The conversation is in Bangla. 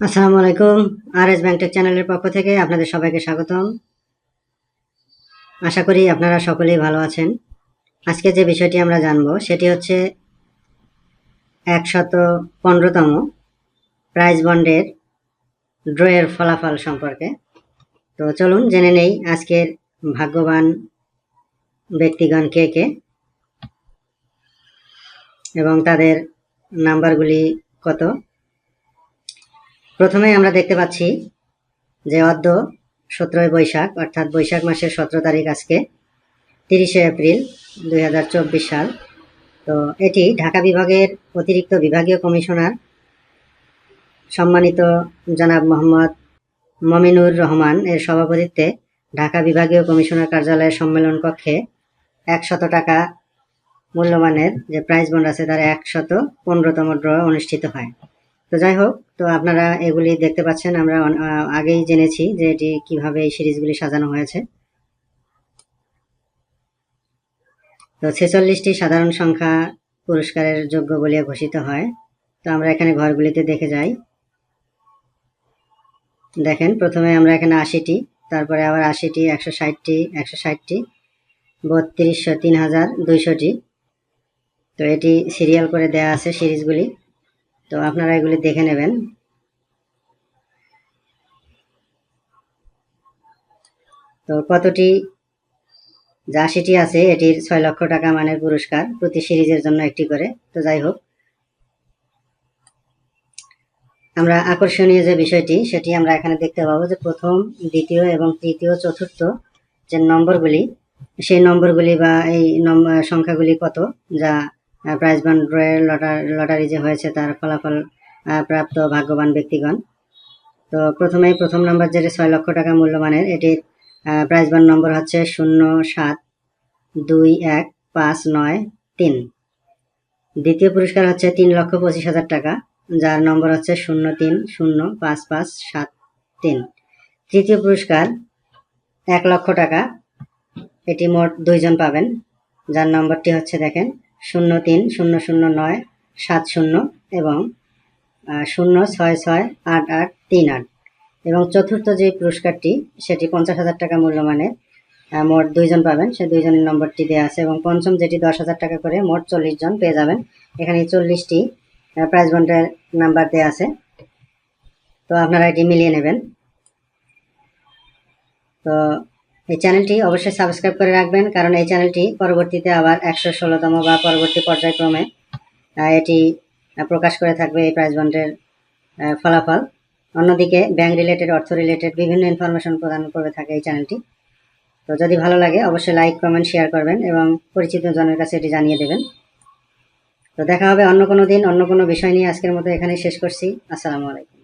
আসসালামু আলাইকুম আর এস ব্যাংটেক চ্যানেলের পক্ষ থেকে আপনাদের সবাইকে স্বাগতম। আশা করি আপনারা সকলেই ভালো আছেন। আজকে যে বিষয়টি আমরা জানব, সেটি হচ্ছে একশত পনেরোতম প্রাইজ বন্ডের ড্রয়ের ফলাফল সম্পর্কে। তো চলুন জেনে নেই আজকের ভাগ্যবান ব্যক্তিগণ কে কে এবং তাদের নাম্বারগুলি কত। প্রথমে আমরা দেখতে পাচ্ছি যে অদ্য সতেরোই বৈশাখ, অর্থাৎ বৈশাখ মাসের সতেরো তারিখ আজকে, তিরিশে এপ্রিল দু হাজার চব্বিশ সাল। তো এটি ঢাকা বিভাগের অতিরিক্ত বিভাগীয় কমিশনার সম্মানিত জনাব মোহাম্মদ মমিনুর রহমান এর সভাপতিত্বে ঢাকা বিভাগীয় কমিশনার কার্যালয়ের সম্মেলন কক্ষে একশত টাকা মূল্যমানের যে প্রাইজ বন্ড আছে, তার একশত পনেরোতম ড্র অনুষ্ঠিত হয়। তো যাই হোক, তো আপনারা এগুলি দেখতে পাচ্ছেন, আমরা আগেই জেনেছি যে এটি কীভাবে এই সিরিজগুলি সাজানো হয়েছে। তো ছেচল্লিশটি সাধারণ সংখ্যা পুরস্কারের যোগ্য বলে ঘোষিত হয়। তো আমরা এখানে ঘরগুলিতে দেখে যাই। দেখেন, প্রথমে আমরা এখানে আশিটি, তারপরে আবার আশিটি, একশো ষাটটি একশো ষাটটি, বত্রিশশো তিন হাজার দুইশোটি। তো এটি সিরিয়াল করে দেয়া আছে সিরিজগুলি। তো আপনারা এগুলি দেখে নেবেন। তো কতটি যা সেটি আছে, এটির ছয় লক্ষ টাকা মানের পুরস্কার প্রতি সিরিজের জন্য একটি করে। তো যাই হোক, আমরা আকর্ষণীয় যে বিষয়টি, সেটি আমরা এখানে দেখতে পাবো যে প্রথম, দ্বিতীয় এবং তৃতীয়, চতুর্থ যে নম্বরগুলি, সেই নম্বরগুলি বা এই সংখ্যাগুলি কত, যা প্রাইজ বান্ড ড্রয়ের লটারি যে হয়েছে তার ফলাফল প্রাপ্ত ভাগ্যবান ব্যক্তিগণ। তো প্রথমেই প্রথম নম্বর যেটা ছয় লক্ষ টাকা মূল্যমানের এটির প্রাইজ বান্ড নম্বর হচ্ছে শূন্য সাত দুই এক পাঁচ নয় তিন। দ্বিতীয় পুরস্কার হচ্ছে তিন লক্ষ পঁচিশ হাজার টাকা, যার নম্বর হচ্ছে শূন্য তিন শূন্য পাঁচ পাঁচ সাত তিন। তৃতীয় পুরস্কার এক লক্ষ টাকা, এটি মোট দুইজন পাবেন, যার নম্বরটি হচ্ছে দেখেন শূন্য তিন, শূন্য শূন্য নয়, সাত শূন্য এবং শূন্য ছয় ছয় আট আট তিন আট। এবং চতুর্থ যে পুরস্কারটি, সেটি পঞ্চাশ হাজার টাকা মূল্যমানের মোট দুইজন পাবেন। সে দুইজনের নম্বরটি দেওয়া আছে এবং পঞ্চম যেটি দশ হাজার টাকা করে, মোট চল্লিশ জন পেয়ে যাবেন। এখানে চল্লিশটি প্রাইজ বন্ডের নাম্বার দেওয়া আছে। তো আপনারা এটি মিলিয়ে নেবেন। তো এই চ্যানেলটি অবশ্যই সাবস্ক্রাইব করে রাখবেন, কারণ এই চ্যানেলটি পরবর্তীতে আবার একশো ষোলোতম বা পরবর্তী পর্যায়ক্রমে এটি প্রকাশ করে থাকবে এই প্রাইজ বন্ডের ফলাফল। অন্যদিকে ব্যাংক রিলেটেড অর্থ রিলেটেড বিভিন্ন ইনফরমেশন প্রদান করে থাকে এই চ্যানেলটি। তো যদি ভালো লাগে, অবশ্যই লাইক কমেন্ট শেয়ার করবেন এবং পরিচিত জনের কাছে এটি জানিয়ে দেবেন। তো দেখা হবে অন্য কোনো দিন, অন্য কোনো বিষয় নিয়ে আজকের মতো এখানেই শেষ করছি। আসসালামু আলাইকুম।